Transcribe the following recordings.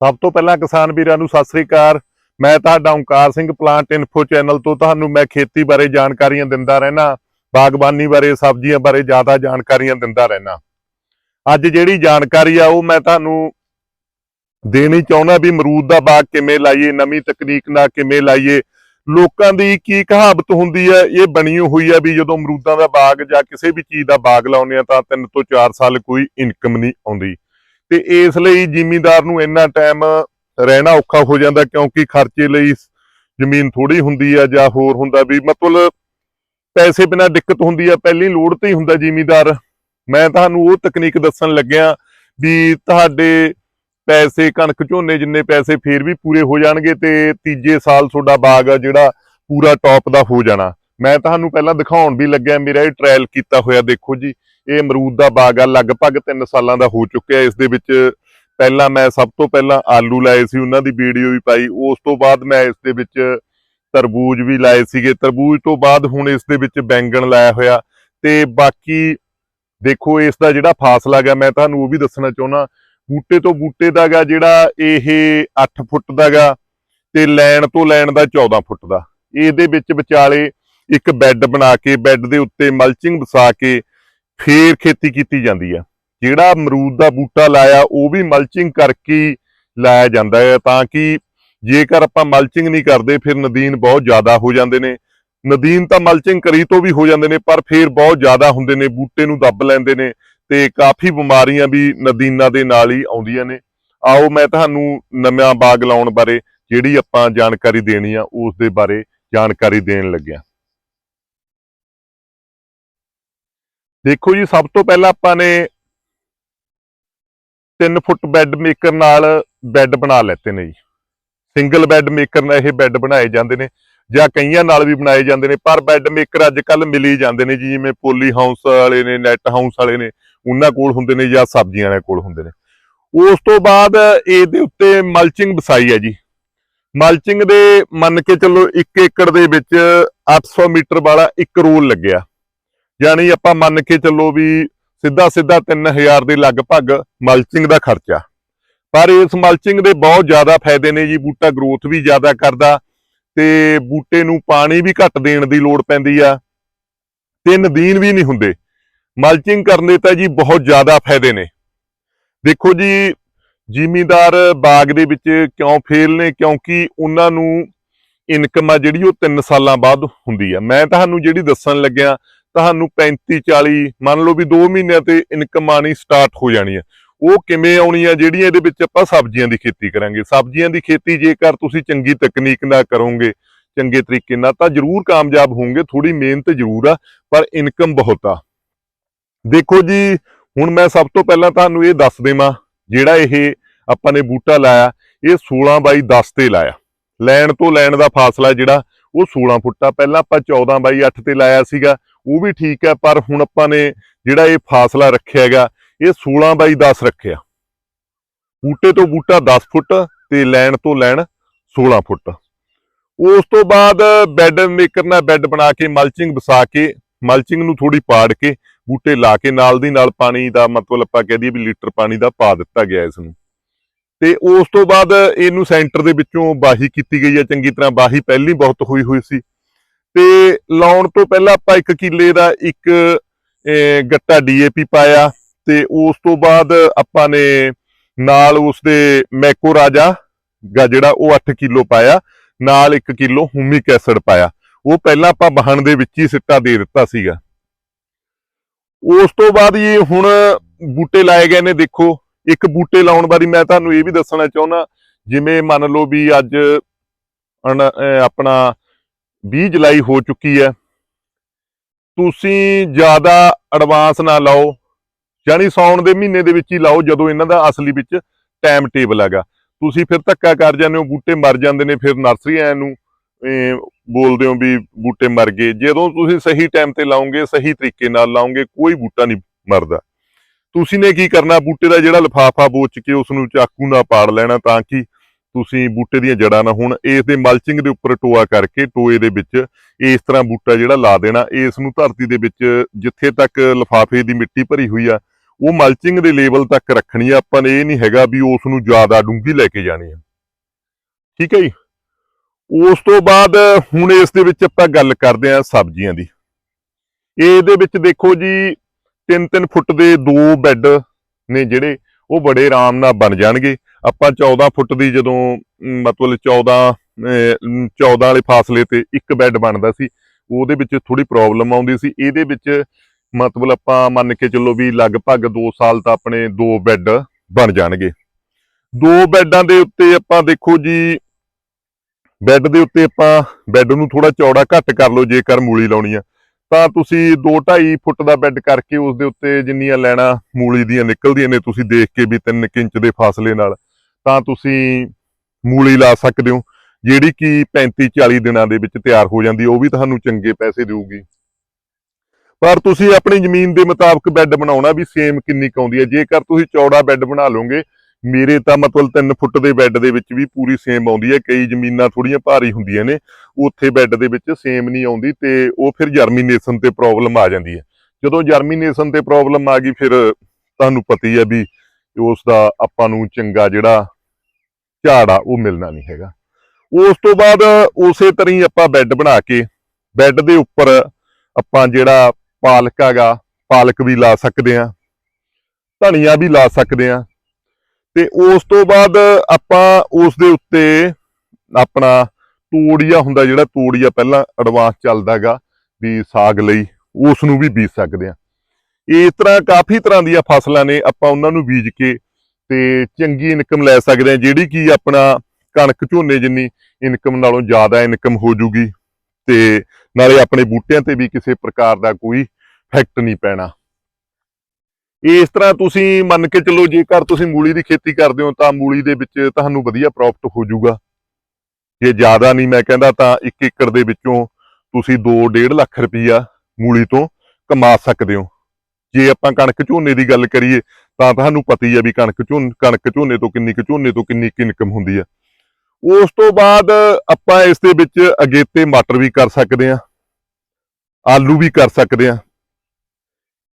ਸਭ ਤੋਂ ਪਹਿਲਾਂ ਕਿਸਾਨ ਵੀਰਾਂ ਨੂੰ ਸਤਿ ਸ੍ਰੀ ਅਕਾਲ। ਮੈਂ ਤੁਹਾਡਾ Onkar Singh plant info channel ਤੋਂ ਤੁਹਾਨੂੰ ਮੈਂ ਖੇਤੀ ਬਾਰੇ ਜਾਣਕਾਰੀਆਂ ਦਿੰਦਾ ਰਹਿਣਾ, ਬਾਗਬਾਨੀ ਬਾਰੇ, ਸਬਜ਼ੀਆਂ ਬਾਰੇ ਜ਼ਿਆਦਾ ਜਾਣਕਾਰੀਆਂ ਦਿੰਦਾ ਰਹਿਣਾ। ਅੱਜ ਜਿਹੜੀ ਜਾਣਕਾਰੀ ਆ ਉਹ ਮੈਂ ਤੁਹਾਨੂੰ ਦੇਣੀ ਚਾਹੁੰਦਾ ਵੀ ਮਰੂਦ ਦਾ ਬਾਗ ਕਿਵੇਂ ਲਾਈਏ, ਨਵੀਂ ਤਕਨੀਕ ਨਾਲ ਕਿਵੇਂ ਲਾਈਏ। ਲੋਕਾਂ ਦੀ ਕੀ ਕਹਾਵਤ ਹੁੰਦੀ ਹੈ ਇਹ ਬਣੀ ਹੋਈ ਹੈ ਵੀ ਜਦੋਂ ਮਰੂਦਾਂ ਦਾ ਬਾਗ ਜਾਂ ਕਿਸੇ ਵੀ ਚੀਜ਼ ਦਾ ਬਾਗ ਲਾਉਂਦੇ ਆ ਤਾਂ 3 ਤੋਂ 4 ਸਾਲ ਕੋਈ ਇਨਕਮ ਨਹੀਂ ਆਉਂਦੀ। ਤੇ ਇਸ ਲਈ ਜ਼ਿਮੀਂਦਾਰ ਨੂੰ ਇੰਨਾ ਟਾਈਮ ਰਹਿਣਾ ਔਖਾ ਹੋ ਜਾਂਦਾ ਕਿਉਂਕਿ ਖਰਚੇ ਲਈ ਜ਼ਮੀਨ ਥੋੜੀ ਹੁੰਦੀ ਆ ਜਾਂ ਹੋਰ ਹੁੰਦਾ ਵੀ ਮਤਲਬ ਪੈਸੇ ਬਿਨਾਂ ਦਿੱਕਤ ਹੁੰਦੀ ਆ, ਪਹਿਲੀ ਲੋੜ ਤੇ ਹੀ ਹੁੰਦਾ ਜ਼ਿਮੀਂਦਾਰ। ਮੈਂ ਤੁਹਾਨੂੰ ਉਹ ਤਕਨੀਕ ਦੱਸਣ ਲੱਗਿਆ ਵੀ ਤੁਹਾਡੇ ਪੈਸੇ ਕਣਕ ਝੋਨੇ ਜਿੰਨੇ ਪੈਸੇ ਫੇਰ ਵੀ ਪੂਰੇ ਹੋ ਜਾਣਗੇ ਤੇ ਤੀਜੇ ਸਾਲ ਤੁਹਾਡਾ ਬਾਗ ਆ ਜਿਹੜਾ ਪੂਰਾ ਟੌਪ ਦਾ ਹੋ ਜਾਣਾ। ਮੈਂ ਤੁਹਾਨੂੰ ਪਹਿਲਾਂ ਦਿਖਾਉਣ ਵੀ ਲੱਗਿਆ, ਮੇਰਾ ਇਹ ਟ੍ਰਾਇਲ ਕੀਤਾ ਹੋਇਆ ਦੇਖੋ ਜੀ। ਇਹ ਅਮਰੂਦ ਦਾ ਬਾਗ ਆ, ਲਗਭਗ 3 ਸਾਲਾਂ ਦਾ ਹੋ ਚੁੱਕਿਆ। ਇਸ ਦੇ ਵਿੱਚ ਪਹਿਲਾਂ ਮੈਂ ਸਭ ਤੋਂ ਪਹਿਲਾਂ ਆਲੂ ਲਾਏ ਸੀ, ਉਹਨਾਂ ਦੀ ਵੀਡੀਓ ਵੀ ਪਾਈ। ਉਸ ਤੋਂ ਬਾਅਦ ਮੈਂ ਇਸ ਦੇ ਵਿੱਚ ਤਰਬੂਜ ਵੀ ਲਾਏ ਸੀਗੇ। ਤਰਬੂਜ ਤੋਂ ਬਾਅਦ ਹੁਣ ਇਸ ਦੇ ਵਿੱਚ ਬੈਂਗਣ ਲਾਇਆ ਹੋਇਆ। ਤੇ ਬਾਕੀ ਦੇਖੋ, ਇਸ ਦਾ ਜਿਹੜਾ ਫਾਸਲਾ ਗਾ, ਮੈਂ ਤੁਹਾਨੂੰ ਉਹ ਵੀ ਦੱਸਣਾ ਚਾਹੁੰਦਾ। ਬੂਟੇ ਤੋਂ ਬੂਟੇ ਦਾ ਗਾ, ਜਿਹੜਾ ਇਹ 8 ਫੁੱਟ ਦਾ ਗਾ, ਤੇ ਲੈਣ ਤੋਂ ਲੈਣ ਦਾ 14 ਫੁੱਟ ਦਾ। ਇਹਦੇ ਵਿੱਚ ਵਿਚਾਲੇ ਇੱਕ ਬੈੱਡ ਬਣਾ ਕੇ, ਬੈੱਡ ਦੇ ਉੱਤੇ ਮਲਚਿੰਗ ਵਸਾ ਕੇ ਫੇਰ ਖੇਤੀ ਕੀਤੀ ਜਾਂਦੀ ਆ। ਜਿਹੜਾ ਅਮਰੂਦ ਦਾ ਬੂਟਾ ਲਾਇਆ, ਉਹ ਵੀ ਮਲਚਿੰਗ ਕਰਕੇ ਲਾਇਆ ਜਾਂਦਾ ਹੈ ਤਾਂ ਕਿ ਜੇਕਰ ਆਪਾਂ ਮਲਚਿੰਗ ਨਹੀਂ ਕਰਦੇ, ਫਿਰ ਨਦੀਨ ਬਹੁਤ ਜ਼ਿਆਦਾ ਹੋ ਜਾਂਦੇ ਨੇ। ਨਦੀਨ ਤਾਂ ਮਲਚਿੰਗ ਕਰੀ ਤੋਂ ਵੀ ਹੋ ਜਾਂਦੇ ਨੇ, ਪਰ ਫਿਰ ਬਹੁਤ ਜ਼ਿਆਦਾ ਹੁੰਦੇ ਨੇ, ਬੂਟੇ ਨੂੰ ਦੱਬ ਲੈਂਦੇ ਨੇ ਤੇ ਕਾਫੀ ਬਿਮਾਰੀਆਂ ਵੀ ਨਦੀਨਾਂ ਦੇ ਨਾਲ ਹੀ ਆਉਂਦੀਆਂ ਨੇ। ਆਓ ਮੈਂ ਤੁਹਾਨੂੰ ਨਵਾਂ ਬਾਗ ਲਾਉਣ ਬਾਰੇ ਜਿਹੜੀ ਆਪਾਂ ਜਾਣਕਾਰੀ ਦੇਣੀ ਆ, ਉਸ ਦੇ ਬਾਰੇ ਜਾਣਕਾਰੀ ਦੇਣ ਲੱਗਿਆ। ਦੇਖੋ ਜੀ, ਸਭ ਤੋਂ ਪਹਿਲਾਂ ਆਪਾਂ ਨੇ 3 ਫੁੱਟ ਬੈੱਡ ਮੇਕਰ ਨਾਲ ਬੈੱਡ ਬਣਾ ਲੈਤੇ ਨੇ ਜੀ। ਸਿੰਗਲ ਬੈੱਡ ਮੇਕਰ ਨਾਲ ਇਹ ਬੈੱਡ ਬਣਾਏ ਜਾਂਦੇ ਨੇ, ਜਾਂ ਕਈਆਂ ਨਾਲ ਵੀ ਬਣਾਏ ਜਾਂਦੇ ਨੇ, ਪਰ ਬੈੱਡ ਮੇਕਰ ਅੱਜ ਕੱਲ ਮਿਲੀ ਜਾਂਦੇ ਨੇ ਜੀ, ਜਿਵੇਂ ਪੋਲੀ ਹਾਊਸ ਵਾਲੇ ਨੇ, ਨੈਟ ਹਾਊਸ ਵਾਲੇ ਨੇ, ਉਹਨਾਂ ਕੋਲ ਹੁੰਦੇ ਨੇ ਜਾਂ ਸਬਜ਼ੀਆਂ ਵਾਲੇ ਕੋਲ ਹੁੰਦੇ ਨੇ। ਉਸ ਤੋਂ ਬਾਅਦ ਇਹਦੇ ਉੱਤੇ ਮਲਚਿੰਗ ਵਸਾਈ ਹੈ ਜੀ। ਮਲਚਿੰਗ ਦੇ ਮੰਨ ਕੇ ਚੱਲੋ 1 ਏਕੜ ਦੇ ਵਿੱਚ 800 ਮੀਟਰ ਵਾਲਾ ਇੱਕ ਰੋਲ ਲੱਗਿਆ। ਯਾਨੀ ਆਪਾਂ ਮੰਨ ਕੇ ਚੱਲੋ ਵੀ ਸਿੱਧਾ ਸਿੱਧਾ 3000 ਦੇ ਲਗਭਗ ਮਲਚਿੰਗ ਦਾ ਖਰਚਾ। ਪਰ ਇਸ ਮਲਚਿੰਗ ਦੇ ਬਹੁਤ ਜ਼ਿਆਦਾ ਫਾਇਦੇ ਨੇ ਜੀ, ਬੂਟਾ ਗਰੋਥ ਵੀ ਜ਼ਿਆਦਾ ਕਰਦਾ ਤੇ ਬੂਟੇ ਨੂੰ ਪਾਣੀ ਵੀ ਘੱਟ ਦੇਣ ਦੀ ਲੋੜ ਪੈਂਦੀ ਆ। ਤੇ ਨਦੀਨ ਵੀ ਨਹੀਂ ਹੁੰਦੇ। ਮਲਚਿੰਗ ਕਰਨ ਦੇ ਤਾਂ ਜੀ ਬਹੁਤ ਜ਼ਿਆਦਾ ਫਾਇਦੇ ਨੇ। ਦੇਖੋ ਜੀ, ਜ਼ਿਮੀਂਦਾਰ ਬਾਗ ਦੇ ਵਿੱਚ ਕਿਉਂ ਫੇਲ ਨੇ? ਕਿਉਂਕਿ ਉਹਨਾਂ ਨੂੰ ਇਨਕਮ ਆ ਜਿਹੜੀ ਉਹ 3 ਸਾਲਾਂ ਬਾਅਦ ਹੁੰਦੀ ਆ। ਮੈਂ ਤੁਹਾਨੂੰ ਜਿਹੜੀ ਦੱਸਣ ਲੱਗਿਆ ਤੁਹਾਨੂੰ 35 40 ਮੰਨ ਲਓ ਵੀ 2 ਮਹੀਨਿਆਂ ਤੇ ਇਨਕਮ ਆਣੀ ਸਟਾਰਟ ਹੋ ਜਾਣੀ ਆ ਉਹ ਕਿਵੇਂ ਆਉਣੀ ਆ ਜਿਹੜੀਆਂ ਇਹਦੇ ਵਿੱਚ ਆਪਾਂ ਸਬਜ਼ੀਆਂ ਦੀ ਖੇਤੀ ਕਰਾਂਗੇ। ਸਬਜ਼ੀਆਂ ਦੀ ਖੇਤੀ ਜੇਕਰ ਤੁਸੀਂ ਚੰਗੀ ਤਕਨੀਕ ਨਾਲ ਕਰੋਗੇ, ਚੰਗੇ ਤਰੀਕੇ ਨਾਲ, ਤਾਂ ਜ਼ਰੂਰ ਕਾਮਯਾਬ ਹੋਵੋਗੇ ਥੋੜੀ ਮਿਹਨਤ ਜ਼ਰੂਰ ਆ, ਪਰ ਇਨਕਮ ਬਹੁਤ ਆ। ਦੇਖੋ ਜੀ, ਹੁਣ ਮੈਂ ਸਭ ਤੋਂ ਪਹਿਲਾਂ ਤੁਹਾਨੂੰ ਇਹ ਦੱਸ ਦੇਵਾਂ, ਜਿਹੜਾ ਇਹ ਆਪਾਂ ਨੇ ਬੂਟਾ ਲਾਇਆ, ਇਹ 16 ਬਾਈ 10 ਤੇ ਲਾਇਆ। ਲੈਣ ਤੋਂ ਲੈਣ ਦਾ ਫਾਸਲਾ ਜਿਹੜਾ, ਉਹ 16 ਫੁੱਟ ਆ। ਪਹਿਲਾਂ ਆਪਾਂ 14 ਬਾਈ 8 ਤੇ ਲਾਇਆ ਸੀਗਾ। ਉਹ ਵੀ ਠੀਕ ਹੈ, ਪਰ ਹੁਣ ਆਪਾਂ ਨੇ ਜਿਹੜਾ ਇਹ ਫਾਸਲਾ ਰੱਖਿਆ ਹੈਗਾ, ਇਹ 16 ਬਾਈ 10 ਰੱਖਿਆ। ਬੂਟੇ ਤੋਂ ਬੂਟਾ 10 ਫੁੱਟ ਤੇ ਲੈਣ ਤੋਂ ਲੈਣ 16 ਫੁੱਟ। ਉਸ ਤੋਂ ਬਾਅਦ ਬੈੱਡ ਮੇਕਰ ਨਾਲ ਬੈੱਡ ਬਣਾ ਕੇ ਮਲਚਿੰਗ ਵਸਾ ਕੇ ਮਲਚਿੰਗ ਨੂੰ ਥੋੜੀ ਪਾੜ ਕੇ, ਬੂਟੇ ਲਾ ਕੇ, ਨਾਲ ਦੀ ਨਾਲ ਪਾਣੀ ਦਾ ਮਤਲਬ ਆਪਾਂ ਕਹਿ ਦਈਏ ਵੀ ਲੀਟਰ ਪਾਣੀ ਦਾ ਪਾ ਦਿੱਤਾ ਗਿਆ ਇਸ ਨੂੰ। ਤੇ ਉਸ ਤੋਂ ਬਾਅਦ ਇਹਨੂੰ ਸੈਂਟਰ ਦੇ ਵਿੱਚੋਂ ਬਾਹੀ ਕੀਤੀ ਗਈ ਹੈ, ਚੰਗੀ ਤਰ੍ਹਾਂ ਬਾਹੀ ਪਹਿਲੀ ਬਹੁਤ ਹੋਈ ਹੋਈ ਸੀ। ਤੇ ਲਾਉਣ ਤੋਂ ਪਹਿਲਾਂ ਆਪਾਂ ਇੱਕ ਕਿੱਲੇ ਦਾ ਇੱਕ ਅਹ, ਗੱਟਾ ਡੀਏਪੀ ਪਾਇਆ ਤੇ ਉਸ ਤੋਂ ਬਾਅਦ ਆਪਾਂ ਨੇ ਨਾਲ ਉਸ ਦੇ ਮੈਕੋ ਰਾਜਾ ਜਿਹੜਾ ਉਹ 8 ਕਿਲੋ ਪਾਇਆ ਨਾਲ 1 ਕਿਲੋ ਹੂਮਿਕ ਐਸਿਡ ਪਾਇਆ। ਉਹ ਪਹਿਲਾਂ ਆਪਾਂ ਵਾਹਣ ਦੇ ਵਿੱਚ ਹੀ ਸਿੱਟਾ ਦੇ ਦਿੱਤਾ ਸੀਗਾ। ਉਸ ਤੋਂ ਬਾਅਦ ਇਹ ਹੁਣ ਬੂਟੇ ਲਾਏ ਗਏ ਨੇ ਦੇਖੋ ਇੱਕ ਬੂਟੇ ਲਾਉਣ ਬਾਰੇ ਮੈਂ ਤੁਹਾਨੂੰ ਇਹ ਵੀ ਦੱਸਣਾ ਚਾਹੁੰਦਾ ਜਿਵੇਂ ਮੰਨ ਲਓ ਵੀ ਅੱਜ ਅਣ- ਆਪਣਾ 20 ਜੁਲਾਈ ਹੋ ਚੁੱਕੀ ਹੈ। ਤੁਸੀਂ ਜ਼ਿਆਦਾ ਐਡਵਾਂਸ ਨਾ ਲਾਓ ਯਾਨੀ ਸੌਣ ਦੇ ਮਹੀਨੇ ਦੇ ਵਿੱਚ ਹੀ ਲਾਓ, ਜਦੋਂ ਇਹਨਾਂ ਦਾ ਅਸਲੀ ਵਿੱਚ ਟਾਈਮ ਟੇਬਲ ਹੈਗਾ। ਤੁਸੀਂ ਫਿਰ ਧੱਕਾ ਕਰ ਜਾਂਦੇ ਹੋ, ਬੂਟੇ ਮਰ ਜਾਂਦੇ ਨੇ, ਫਿਰ ਨਰਸਰੀ ਆਇਆਂ ਨੂੰ ਬੋਲਦੇ ਹੋ ਵੀ ਬੂਟੇ ਮਰ ਗਏ। ਜਦੋਂ ਤੁਸੀਂ ਸਹੀ ਟਾਈਮ ਤੇ ਲਾਓਗੇ, ਸਹੀ ਤਰੀਕੇ ਨਾਲ ਲਾਓਗੇ, ਕੋਈ ਬੂਟਾ ਨਹੀਂ ਮਰਦਾ। ਤੁਸੀਂ ਨੇ ਕੀ ਕਰਨਾ? ਬੂਟੇ ਦਾ ਜਿਹੜਾ ਲਿਫਾਫਾ ਬੋਚ ਕੇ ਉਸ ਨੂੰ ਚਾਕੂ ਨਾਲ ਪਾੜ ਲੈਣਾ ਤਾਂ ਕਿ ਤੁਸੀਂ ਬੂਟੇ ਦੀਆਂ ਜੜਾਂ ਨਾ ਹੋਣ ਇਸ ਦੇ ਮਲਚਿੰਗ ਦੇ ਉੱਪਰ ਟੋਆ ਕਰਕੇ ਟੋਏ ਦੇ ਵਿੱਚ ਇਸ ਤਰ੍ਹਾਂ ਬੂਟਾ ਜਿਹੜਾ ਲਾ ਦੇਣਾ, ਇਸ ਨੂੰ ਧਰਤੀ ਦੇ ਵਿੱਚ ਜਿੱਥੇ ਤੱਕ ਲਿਫਾਫੇ ਦੀ ਮਿੱਟੀ ਭਰੀ ਹੋਈ ਆ, ਉਹ ਮਲਚਿੰਗ ਦੇ ਲੈਵਲ ਤੱਕ ਰੱਖਣੀ ਆ। ਆਪਾਂ ਨੇ ਇਹ ਨਹੀਂ ਹੈਗਾ ਵੀ ਉਸ ਨੂੰ ਜ਼ਿਆਦਾ ਡੂੰਘੀ ਲੈ ਕੇ ਜਾਣੀ ਆ। ਠੀਕ ਹੈ ਜੀ? ਉਸ ਤੋਂ ਬਾਅਦ ਹੁਣ ਇਸ ਦੇ ਵਿੱਚ ਆਪਾਂ ਗੱਲ ਕਰਦੇ ਆ ਸਬਜ਼ੀਆਂ ਦੀ। ਇਹਦੇ ਵਿੱਚ ਦੇਖੋ ਜੀ 3-3 ਫੁੱਟ ਦੇ ਦੋ ਬੈੱਡ ਨੇ ਜਿਹੜੇ, ਉਹ ਬੜੇ ਆਰਾਮ ਨਾਲ ਬਣ ਜਾਣਗੇ। ਆਪਾਂ 14 ਫੁੱਟ ਦੀ ਜਦੋਂ ਮਤਲਬ 14 ਅਹ, ਅਮ, 14 ਵਾਲੇ ਫਾਸਲੇ ਤੇ ਇੱਕ ਬੈੱਡ ਬਣਦਾ ਸੀ ਉਹਦੇ ਵਿੱਚ ਥੋੜੀ ਪ੍ਰੋਬਲਮ ਆਉਂਦੀ ਸੀ। ਇਹਦੇ ਵਿੱਚ ਮਤਲਬ ਆਪਾਂ ਮੰਨ ਕੇ ਚੱਲੋ ਵੀ ਲਗਭਗ 2 ਸਾਲ ਤਾਂ ਆਪਣੇ ਦੋ ਬੈੱਡ ਬਣ ਜਾਣਗੇ। ਦੋ ਬੈੱਡਾਂ ਦੇ ਉੱਤੇ ਆਪਾਂ ਦੇਖੋ ਜੀ ਬੈੱਡ ਦੇ ਉੱਤੇ ਆਪਾਂ ਬੈੱਡ ਨੂੰ ਥੋੜਾ ਚੌੜਾ ਘੱਟ ਕਰ ਲਓ ਜੇਕਰ ਮੂਲੀ ਲਾਉਣੀ ਆ। ਤਾਂ ਤੁਸੀਂ 2.5 ਫੁੱਟ ਦਾ ਬੈੱਡ ਕਰਕੇ ਉਸ ਦੇ ਉੱਤੇ ਜਿੰਨੀਆਂ ਲੈਣਾ ਮੂਲੀ ਦੀਆਂ ਨਿਕਲਦੀਆਂ ਨੇ ਤੁਸੀਂ ਦੇਖ ਕੇ ਵੀ 3 ਇੰਚ ਦੇ ਫਾਸਲੇ ਨਾਲ ਤਾਂ ਤੁਸੀਂ ਮੂਲੀ ਲਾ ਸਕਦੇ ਹੋ। ਜਿਹੜੀ ਕਿ 35 40 ਦਿਨਾਂ ਦੇ ਵਿੱਚ ਤਿਆਰ ਹੋ ਜਾਂਦੀ, ਉਹ ਵੀ ਤੁਹਾਨੂੰ ਚੰਗੇ ਪੈਸੇ ਦੇਊਗੀ। ਪਰ ਤੁਸੀਂ ਆਪਣੀ ਜ਼ਮੀਨ ਦੇ ਮੁਤਾਬਕ ਬੈੱਡ ਬਣਾਉਣਾ ਵੀ ਸੇਮ ਕਿੰਨੀ ਕੁ ਆਉਂਦੀ ਹੈ। ਜੇਕਰ ਤੁਸੀਂ ਚੌੜਾ ਬੈੱਡ ਬਣਾ ਲਓਗੇ, ਮੇਰੇ ਤਾਂ ਮਤਲਬ 3 ਫੁੱਟ ਦੇ ਬੈੱਡ ਦੇ ਵਿੱਚ ਵੀ ਪੂਰੀ ਸੇਮ ਆਉਂਦੀ ਹੈ। ਕਈ ਜ਼ਮੀਨਾਂ ਥੋੜੀਆਂ ਭਾਰੀ ਹੁੰਦੀਆਂ ਨੇ, ਉੱਥੇ ਬੈੱਡ ਦੇ ਵਿੱਚ ਸੇਮ ਨਹੀਂ ਆਉਂਦੀ ਤੇ ਉਹ ਫਿਰ ਜਰਮੀਨੇਸ਼ਨ ਤੇ ਪ੍ਰੋਬਲਮ ਆ ਜਾਂਦੀ ਹੈ। ਜਦੋਂ ਜਰਮੀਨੇਸ਼ਨ ਤੇ ਪ੍ਰੋਬਲਮ ਆ ਗਈ, ਫਿਰ ਤੁਹਾਨੂੰ ਪਤਾ ਹੀ ਹੈ ਵੀ ਉਸ ਦਾ ਆਪਾਂ ਨੂੰ ਚੰਗਾ ਜਿਹੜਾ ਝਾੜ ਆ, ਉਹ ਮਿਲਣਾ ਨਹੀਂ ਹੈਗਾ। ਉਸ ਤੋਂ ਬਾਅਦ ਉਸੇ ਤਰ੍ਹਾਂ ਹੀ ਆਪਾਂ ਬੈੱਡ ਬਣਾ ਕੇ ਬੈੱਡ ਦੇ ਉੱਪਰ ਆਪਾਂ ਜਿਹੜਾ ਪਾਲਕ ਹੈਗਾ, ਪਾਲਕ ਵੀ ਲਾ ਸਕਦੇ ਆ ਧਨੀਆ ਵੀ ਲਾ ਸਕਦੇ ਆ ਤੇ ਉਸ ਤੋਂ ਬਾਅਦ ਆਪਾਂ ਉਸ ਦੇ ਉੱਤੇ ਆਪਣਾ ਤੂੜੀਆ ਹੁੰਦਾ, ਜਿਹੜਾ ਤੂੜੀਆ ਪਹਿਲਾਂ ਐਡਵਾਂਸ ਚੱਲਦਾਗਾ ਵੀ ਸਾਗ ਲਈ ਉਸ ਨੂੰ ਵੀ ਬੀਜ ਸਕਦੇ ਆ ਇਸ ਤਰ੍ਹਾਂ ਕਾਫੀ ਤਰ੍ਹਾਂ ਦੀਆਂ ਫਸਲਾਂ ਨੇ, ਆਪਾਂ ਉਹਨਾਂ ਨੂੰ ਬੀਜ ਕੇ ਤੇ ਚੰਗੀ ਇਨਕਮ ਲੈ ਸਕਦੇ ਆ, ਜਿਹੜੀ ਕਿ ਆਪਣਾ ਕਣਕ ਝੋਨੇ ਜਿੰਨੀ ਇਨਕਮ ਨਾਲੋਂ ਜ਼ਿਆਦਾ ਇਨਕਮ ਹੋ ਜੂਗੀ ਤੇ ਨਾਲੇ ਆਪਣੇ ਬੂਟਿਆਂ ਤੇ ਵੀ ਕਿਸੇ ਪ੍ਰਕਾਰ ਦਾ ਕੋਈ ਇਫੈਕਟ ਨਹੀਂ ਪੈਣਾ। ਇਸ ਤਰ੍ਹਾਂ ਤੁਸੀਂ ਮੰਨ ਕੇ ਚੱਲੋ ਜੇਕਰ ਤੁਸੀਂ ਮੂਲੀ ਦੀ ਖੇਤੀ ਕਰਦੇ ਹੋ ਤਾਂ ਮੂਲੀ ਦੇ ਵਿੱਚ ਤੁਹਾਨੂੰ ਵਧੀਆ ਪ੍ਰੋਫਿਟ ਹੋ ਜਾਊਗਾ ਜੇ ਜ਼ਿਆਦਾ ਨਹੀਂ ਮੈਂ ਕਹਿੰਦਾ ਤਾਂ 1 ਏਕੜ ਦੇ ਵਿੱਚੋਂ ਤੁਸੀਂ 2.5 ਲੱਖ ਰੁਪਈਆ ਮੂਲੀ ਤੋਂ ਕਮਾ ਸਕਦੇ ਹੋ। ਜੇ ਆਪਾਂ ਕਣਕ ਝੋਨੇ ਦੀ ਗੱਲ ਕਰੀਏ ਤਾਂ ਤੁਹਾਨੂੰ ਪਤਾ ਹੀ ਹੈ ਵੀ ਕਣਕ ਝੋਨ, ਕਣਕ ਝੋਨੇ ਤੋਂ ਕਿੰਨੀ ਕੁ ਝੋਨੇ ਤੋਂ ਕਿੰਨੀ ਕੁ ਇਨਕਮ ਹੁੰਦੀ ਹੈ ਉਸ ਤੋਂ ਬਾਅਦ ਆਪਾਂ ਇਸ ਦੇ ਵਿੱਚ ਅਗੇਤੇ ਮਟਰ ਵੀ ਕਰ ਸਕਦੇ ਹਾਂ ਆਲੂ ਵੀ ਕਰ ਸਕਦੇ ਹਾਂ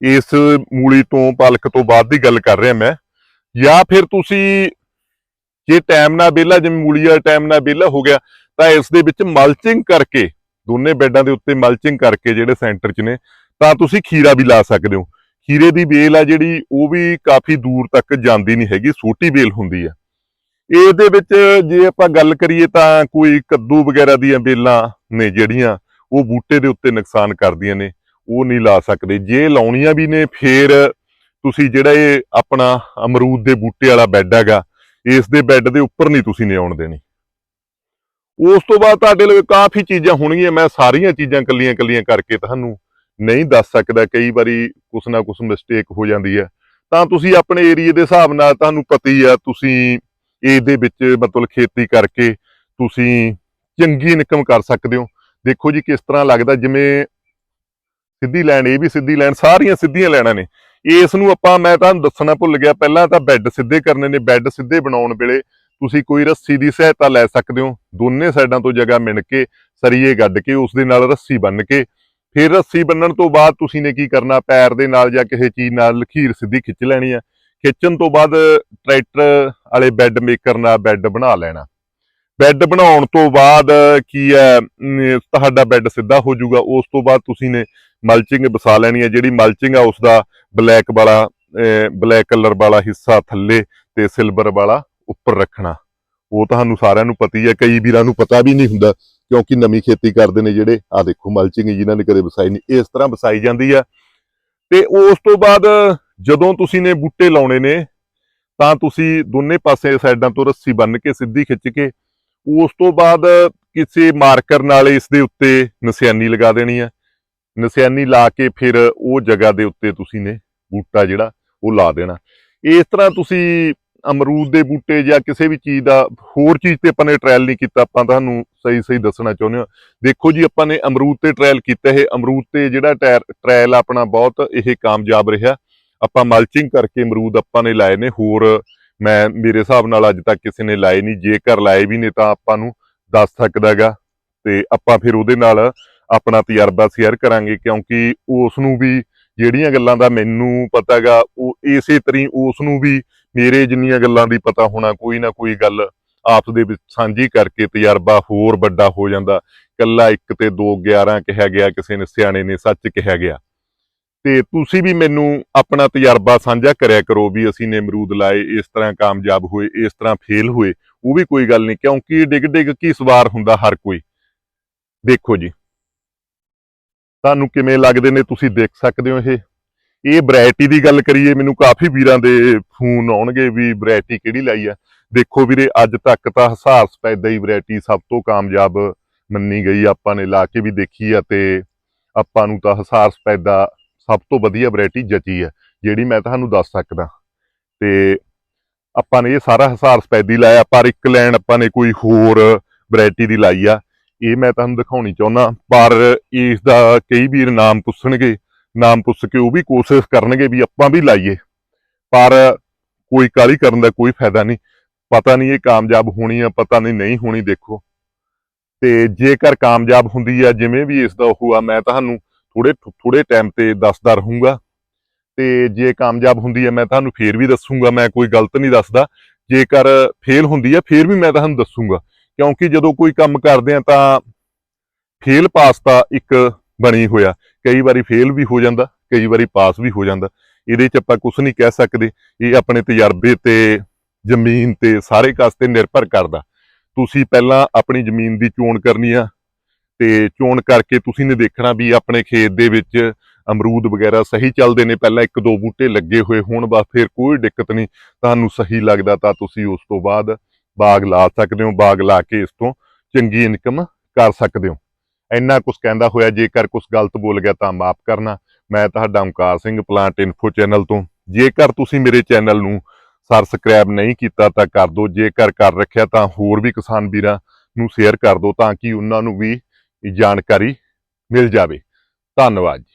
ਇਸ ਮੂਲੀ ਤੋਂ ਪਾਲਕ ਤੋਂ ਬਾਅਦ ਦੀ ਗੱਲ ਕਰ ਰਿਹਾ ਮੈਂ। ਜਾਂ ਫਿਰ ਤੁਸੀਂ ਜੇ ਟਾਈਮ ਨਾਲ ਵਿਹਲਾ ਜਿਵੇਂ ਮੂਲੀ ਵਾਲਾ ਟਾਈਮ ਨਾਲ ਵਿਹਲਾ ਹੋ ਗਿਆ, ਤਾਂ ਇਸ ਦੇ ਵਿੱਚ ਮਲਚਿੰਗ ਕਰਕੇ, ਦੋਨੇ ਬੈੱਡਾਂ ਦੇ ਉੱਤੇ ਮਲਚਿੰਗ ਕਰਕੇ ਜਿਹੜੇ ਸੈਂਟਰ 'ਚ ਨੇ, ਤਾਂ ਤੁਸੀਂ ਖੀਰਾ ਵੀ ਲਾ ਸਕਦੇ ਹੋ। ਖੀਰੇ ਦੀ ਬੇਲ ਆ ਜਿਹੜੀ, ਉਹ ਵੀ ਕਾਫੀ ਦੂਰ ਤੱਕ ਜਾਂਦੀ ਨਹੀਂ ਹੈਗੀ ਛੋਟੀ ਵੇਲ ਹੁੰਦੀ ਆ। ਇਹਦੇ ਵਿੱਚ ਜੇ ਆਪਾਂ ਗੱਲ ਕਰੀਏ ਤਾਂ ਕੋਈ ਕੱਦੂ ਵਗੈਰਾ ਦੀਆਂ ਬੇਲਾਂ ਨੇ ਜਿਹੜੀਆਂ, ਉਹ ਬੂਟੇ ਦੇ ਉੱਤੇ ਨੁਕਸਾਨ ਕਰਦੀਆਂ ਨੇ, ਉਹ ਨਹੀਂ ਲਾ ਸਕਦੇ। ਜੇ ਲਾਉਣੀਆਂ ਵੀ ਨੇ, ਫੇਰ ਤੁਸੀਂ ਜਿਹੜਾ ਇਹ ਆਪਣਾ ਅਮਰੂਦ ਦੇ ਬੂਟੇ ਵਾਲਾ ਬੈੱਡ ਹੈਗਾ, ਇਸ ਦੇ ਬੈੱਡ ਦੇ ਉੱਪਰ ਨਹੀਂ ਤੁਸੀਂ ਨੇ ਆਉਣ ਦੇਣੀ। ਉਸ ਤੋਂ ਬਾਅਦ ਤੁਹਾਡੇ ਲਈ ਕਾਫੀ ਚੀਜ਼ਾਂ ਹੋਣਗੀਆਂ, ਮੈਂ ਸਾਰੀਆਂ ਚੀਜ਼ਾਂ ਕੱਲੀਆਂ ਕੱਲੀਆਂ ਕਰਕੇ ਤੁਹਾਨੂੰ ਨਹੀਂ ਦੱਸ ਸਕਦਾ ਕਈ ਵਾਰੀ ਕੁਛ ਨਾ ਕੁਛ ਮਿਸਟੇਕ ਹੋ ਜਾਂਦੀ ਹੈ। ਤਾਂ ਤੁਸੀਂ ਆਪਣੇ ਏਰੀਏ ਦੇ ਹਿਸਾਬ ਨਾਲ ਤੁਹਾਨੂੰ ਪਤਾ ਹੀ ਆ, ਤੁਸੀਂ ਇਹਦੇ ਵਿੱਚ ਮਤਲਬ ਖੇਤੀ ਕਰਕੇ ਤੁਸੀਂ ਚੰਗੀ ਇਨਕਮ ਕਰ ਸਕਦੇ ਹੋ। ਦੇਖੋ ਜੀ ਕਿਸ ਤਰ੍ਹਾਂ ਲੱਗਦਾ, ਜਿਵੇਂ ਸਿੱਧੀ ਲਾਈਨ ਇਹ ਵੀ ਸਿੱਧੀ ਲਾਈਨ ਸਾਰੀਆਂ ਸਿੱਧੀਆਂ ਲਾਈਨਾਂ ਨੇ। ਇਸ ਨੂੰ ਆਪਾਂ, ਮੈਂ ਤੁਹਾਨੂੰ ਦੱਸਣਾ ਭੁੱਲ ਗਿਆ, ਪਹਿਲਾਂ ਤਾਂ ਬੈੱਡ ਸਿੱਧੇ ਕਰਨੇ ਨੇ ਬੈੱਡ ਸਿੱਧੇ ਬਣਾਉਣ ਵੇਲੇ ਤੁਸੀਂ ਕੋਈ ਰੱਸੀ ਦੀ ਸਹਾਇਤਾ ਲੈ ਸਕਦੇ ਹੋ। ਦੋਨੇ ਸਾਈਡਾਂ ਤੋਂ ਜਗ੍ਹਾ ਮਿਣ ਕੇ, ਸਰੀਏ ਗੱਡ ਕੇ ਉਸ ਦੇ ਨਾਲ ਰੱਸੀ ਬੰਨ ਕੇ ਫਿਰ ਰੱਸੀ ਬੰਨਣ ਤੋਂ ਬਾਅਦ ਤੁਸੀਂ ਨੇ ਕੀ ਕਰਨਾ? ਪੈਰ ਦੇ ਨਾਲ ਜਾਂ ਕਿਸੇ ਚੀਜ਼ ਨਾਲ ਲਖੀਰ ਸਿੱਧੀ ਖਿੱਚ ਲੈਣੀ ਆ। ਖਿੱਚਣ ਤੋਂ ਬਾਅਦ ਟਰੈਕਟਰ ਵਾਲੇ ਬੈੱਡ ਮੇਕਰ ਨਾਲ ਬੈੱਡ ਬਣਾ ਲੈਣਾ। ਬੈੱਡ ਬਣਾਉਣ ਤੋਂ ਬਾਅਦ ਕੀ ਹੈ ਤੁਹਾਡਾ ਬੈੱਡ ਸਿੱਧਾ ਹੋ ਜਾਊਗਾ। ਉਸ ਤੋਂ ਬਾਅਦ ਤੁਸੀਂ ਨੇ ਮਲਚਿੰਗ ਵਸਾ ਲੈਣੀ ਹੈ ਜਿਹੜੀ ਮਲਚਿੰਗ ਆ, ਉਸ ਦਾ ਬਲੈਕ ਵਾਲਾ ਬਲੈਕ ਕਲਰ ਵਾਲਾ ਹਿੱਸਾ ਥੱਲੇ ਤੇ ਸਿਲਵਰ ਵਾਲਾ ਉੱਪਰ ਰੱਖਣਾ। ਉਹ ਤੁਹਾਨੂੰ ਸਾਰਿਆਂ ਨੂੰ ਪਤਾ ਹੀ ਹੈ ਕਈ ਵੀਰਾਂ ਨੂੰ ਪਤਾ ਵੀ ਨਹੀਂ ਹੁੰਦਾ ਕਿਉਂਕਿ ਨਵੀਂ ਖੇਤੀ ਕਰਦੇ ਨੇ ਜਿਹੜੇ ਆ ਦੇਖੋ ਮਲਚਿੰਗ ਜਿਨ੍ਹਾਂ ਨੇ ਕਦੇ ਵਸਾਈ ਨਹੀਂ, ਇਸ ਤਰ੍ਹਾਂ ਵਸਾਈ ਜਾਂਦੀ ਆ। ਤੇ ਉਸ ਤੋਂ ਬਾਅਦ ਜਦੋਂ ਤੁਸੀਂ ਨੇ ਬੂਟੇ ਲਾਉਣੇ ਨੇ, ਤਾਂ ਤੁਸੀਂ ਦੋਨੇ ਪਾਸੇ ਸਾਈਡਾਂ ਤੋਂ ਰੱਸੀ ਬੰਨ੍ਹ ਕੇ ਸਿੱਧੀ ਖਿੱਚ ਕੇ, ਉਸ ਤੋਂ ਬਾਅਦ ਕਿਸੇ ਮਾਰਕਰ ਨਾਲ ਇਸ ਦੇ ਉੱਤੇ ਨਿਸ਼ਾਨੀ ਲਗਾ ਦੇਣੀ ਆ। ਨਿਸ਼ਾਨੀ ਲਾ ਕੇ ਫਿਰ ਉਹ ਜਗ੍ਹਾ ਦੇ ਉੱਤੇ ਤੁਸੀਂ ਨੇ ਬੂਟਾ ਜਿਹੜਾ, ਉਹ ਲਾ ਦੇਣਾ। ਇਸ ਤਰ੍ਹਾਂ ਤੁਸੀਂ ਅਮਰੂਦ ਦੇ ਬੂਟੇ ਜਾਂ ਕਿਸੇ ਵੀ ਚੀਜ਼ ਦਾ ਹੋਰ ਚੀਜ਼ ਤੇ ਆਪਾਂ ਨੇ ਟ੍ਰਾਇਲ ਨਹੀਂ ਕੀਤਾ, ਆਪਾਂ ਤੁਹਾਨੂੰ ਸਹੀ ਸਹੀ ਦੱਸਣਾ ਚਾਹੁੰਦੇ ਹਾਂ। ਦੇਖੋ ਜੀ, ਆਪਾਂ ਨੇ ਅਮਰੂਦ ਤੇ ਟ੍ਰਾਇਲ ਕੀਤਾ ਇਹ। ਅਮਰੂਦ ਤੇ ਜਿਹੜਾ ਟ੍ਰਾਇਲ ਆਪਣਾ ਬਹੁਤ ਇਹ ਕਾਮਯਾਬ ਰਿਹਾ। ਆਪਾਂ ਮਲਚਿੰਗ ਕਰਕੇ ਅਮਰੂਦ ਆਪਾਂ ਨੇ ਲਾਏ ਨੇ। ਹੋਰ ਮੈਂ, ਮੇਰੇ ਹਿਸਾਬ ਨਾਲ ਅੱਜ ਤੱਕ ਕਿਸੇ ਨੇ ਲਾਏ ਨਹੀਂ। ਜੇਕਰ ਲਾਏ ਵੀ ਨੇ ਤਾਂ ਆਪਾਂ ਨੂੰ ਦੱਸ ਸਕਦਾਗਾ। ਤੇ ਆਪਾਂ ਫਿਰ ਉਹਦੇ ਨਾਲ ਆਪਣਾ ਤਜਰਬਾ ਸ਼ੇਅਰ ਕਰਾਂਗੇ, ਕਿਉਂਕਿ ਉਸ ਨੂੰ ਵੀ ਜਿਹੜੀਆਂ ਗੱਲਾਂ ਦਾ ਮੈਨੂੰ ਪਤਾਗਾ, ਉਹ ਇਸੇ ਤਰੀ ਉਸ ਨੂੰ ਵੀ ਮੇਰੇ ਜਿੰਨੀਆਂ ਗੱਲਾਂ ਦੀ ਪਤਾ ਹੋਣਾ, ਕੋਈ ਨਾ ਕੋਈ ਗੱਲ ਆਪਸ ਦੇ ਵਿੱਚ ਸਾਂਝੀ ਕਰਕੇ ਤਜਰਬਾ ਹੋਰ ਵੱਡਾ ਹੋ ਜਾਂਦਾ। ਕੱਲਾ 1 ਤੇ 2 11 ਕਿਹਾ ਗਿਆ, ਕਿਸੇ ਨੇ ਸਿਆਣੇ ਨੇ ਸੱਚ ਕਿਹਾ ਗਿਆ। ਤੇ ਤੁਸੀਂ ਵੀ ਮੈਨੂੰ ਆਪਣਾ ਤਜਰਬਾ ਸਾਂਝਾ ਕਰਿਆ ਕਰੋ ਵੀ ਅਸੀਂ ਨੇ ਅਮਰੂਦ ਲਾਏ, ਇਸ ਤਰ੍ਹਾਂ ਕਾਮਯਾਬ ਹੋਏ, ਇਸ ਤਰ੍ਹਾਂ ਫੇਲ ਹੋਏ, ਉਹ ਵੀ ਕੋਈ ਗੱਲ ਨਹੀਂ, ਕਿਉਂਕਿ ਡਿਗ ਡਿਗ ਕੀ ਸਵਾਰ ਹੁੰਦਾ ਹਰ ਕੋਈ। ਦੇਖੋ ਜੀ, ਤੁਹਾਨੂੰ ਕਿਵੇਂ ਲੱਗਦੇ ਨੇ ਤੁਸੀਂ ਦੇਖ ਸਕਦੇ ਹੋ ਇਹ? ਇਹ ਵੈਰਾਈਟੀ ਦੀ ਗੱਲ ਕਰੀਏ, ਮੈਨੂੰ ਕਾਫੀ ਵੀਰਾਂ ਦੇ ਫੋਨ ਆਉਣਗੇ ਵੀ ਵੈਰਾਈਟੀ ਕਿਹੜੀ ਲਾਈ ਆ। ਦੇਖੋ ਵੀਰੇ, ਅੱਜ ਤੱਕ ਤਾਂ ਹਸਾਰ ਸਪੈਦਾ ਹੀ ਵੈਰਾਈਟੀ ਸਭ ਤੋਂ ਕਾਮਯਾਬ ਮੰਨੀ ਗਈ ਆਪਾਂ ਨੇ, ਲਾ ਕੇ ਵੀ ਦੇਖੀ ਆ ਤੇ ਆਪਾਂ ਨੂੰ ਤਾਂ ਹਸਾਰ ਸਪੈਦਾ ਸਭ ਤੋਂ ਵਧੀਆ ਵੈਰਾਈਟੀ ਜਚੀ ਆ, ਜਿਹੜੀ ਮੈਂ ਤੁਹਾਨੂੰ ਦੱਸ ਸਕਦਾ। ਤੇ ਆਪਾਂ ਨੇ ਇਹ ਸਾਰਾ ਹਸਾਰ ਸਪੈਦੀ ਲਾਇਆ, ਪਰ ਇੱਕ ਲੈਣ ਆਪਾਂ ਨੇ ਕੋਈ ਹੋਰ ਵੈਰਾਈਟੀ ਦੀ ਲਾਈ ਆ। ਇਹ ਮੈਂ ਤੁਹਾਨੂੰ ਦਿਖਾਉਣੀ ਚਾਹੁੰਦਾ, ਪਰ ਇਸ ਦਾ ਕਈ ਵੀਰ ਨਾਮ ਪੁੱਛਣਗੇ ਨਾਮ ਪੁੱਛ ਕੇ ਉਹ ਵੀ ਕੋਸ਼ਿਸ਼ ਕਰਨਗੇ ਵੀ ਆਪਾਂ ਵੀ ਲਾਈਏ। ਪਰ ਕੋਈ ਕਾਲੀ ਕਰਨ ਦਾ ਕੋਈ ਫਾਇਦਾ ਨਹੀਂ। ਪਤਾ ਨਹੀਂ ਇਹ ਕਾਮਯਾਬ ਹੋਣੀ ਆ, ਪਤਾ ਨਹੀਂ ਨਹੀਂ ਹੋਣੀ, ਦੇਖੋ। ਤੇ ਜੇਕਰ ਕਾਮਯਾਬ ਹੁੰਦੀ ਆ, ਜਿਵੇਂ ਵੀ ਇਸ ਦਾ ਉਹ ਆ, ਮੈਂ ਤੁਹਾਨੂੰ ਥੋੜੇ ਥੋੜੇ ਟਾਈਮ ਤੇ ਦੱਸਦਾ ਰਹੂੰਗਾ। ਤੇ ਜੇ ਕਾਮਯਾਬ ਹੁੰਦੀ ਆ, ਮੈਂ ਤੁਹਾਨੂੰ ਫੇਰ ਵੀ ਦੱਸੂਗਾ, ਮੈਂ ਕੋਈ ਗਲਤ ਨਹੀਂ ਦੱਸਦਾ। ਜੇਕਰ ਫੇਲ ਹੁੰਦੀ ਆ, ਫੇਰ ਵੀ ਮੈਂ ਤੁਹਾਨੂੰ ਦੱਸੂੰਗਾ। ਕਿਉਂਕਿ ਜਦੋਂ ਕੋਈ ਕੰਮ ਕਰਦੇ ਆ, ਤਾਂ ਫੇਲ ਪਾਸ ਤਾਂ ਇੱਕ ਬਣੀ ਹੋਇਆ। ਕਈ ਵਾਰੀ ਫੇਲ ਵੀ ਹੋ ਜਾਂਦਾ, ਕਈ ਵਾਰੀ ਪਾਸ ਵੀ ਹੋ ਜਾਂਦਾ। ਇਹਦੇ ਚ ਆਪਾਂ ਕੁਝ ਨਹੀਂ ਕਹਿ ਸਕਦੇ, ਇਹ ਆਪਣੇ ਤਜਰਬੇ ਤੇ, ਜ਼ਮੀਨ ਤੇ ਸਾਰੇ ਕਾਸ ਤੇ ਨਿਰਭਰ ਕਰਦਾ। ਤੁਸੀਂ ਪਹਿਲਾਂ ਆਪਣੀ ਜ਼ਮੀਨ ਦੀ ਚੋਣ ਕਰਨੀ ਆ, ਤੇ ਚੋਣ ਕਰਕੇ ਤੁਸੀਂ ਨੇ ਦੇਖਣਾ ਵੀ ਆਪਣੇ ਖੇਤ ਦੇ ਵਿੱਚ ਅਮਰੂਦ ਵਗੈਰਾ ਸਹੀ ਚੱਲਦੇ ਨੇ, ਪਹਿਲਾਂ ਇੱਕ ਦੋ ਬੂਟੇ ਲੱਗੇ ਹੋਏ ਹੋਣ, ਬਸ ਫਿਰ ਕੋਈ ਦਿੱਕਤ ਨਹੀਂ, ਤੁਹਾਨੂੰ ਸਹੀ ਲੱਗਦਾ ਤਾਂ ਤੁਸੀਂ ਉਸ ਤੋਂ ਬਾਅਦ ਬਾਗ ਲਾ ਸਕਦੇ ਹੋ, ਬਾਗ ਲਾ ਕੇ ਇਸ ਤੋਂ ਚੰਗੀ ਇਨਕਮ ਕਰ ਸਕਦੇ ਹੋ। ਇੰਨਾ ਕੁਝ ਕਹਿੰਦਾ ਹੋਇਆ, ਜੇਕਰ ਕੁਝ ਗਲਤ ਬੋਲ ਗਿਆ ਤਾਂ ਮਾਫ ਕਰਨਾ। ਮੈਂ ਤੁਹਾਡਾ Omkar Singh plant info channel ਤੋਂ। ਜੇਕਰ ਤੁਸੀਂ ਮੇਰੇ ਚੈਨਲ ਨੂੰ ਸਬਸਕ੍ਰਾਈਬ ਨਹੀਂ ਕੀਤਾ ਤਾਂ ਕਰ ਦਿਓ। ਜੇਕਰ ਕਰ ਰੱਖਿਆ ਤਾਂ ਹੋਰ ਵੀ ਕਿਸਾਨ ਵੀਰਾਂ ਨੂੰ ਸ਼ੇਅਰ ਕਰ ਦਿਓ ਤਾਂ ਕਿ ਉਹਨਾਂ ਨੂੰ ਵੀ ਜਾਣਕਾਰੀ ਮਿਲ ਜਾਵੇ। ਧੰਨਵਾਦ ਜੀ।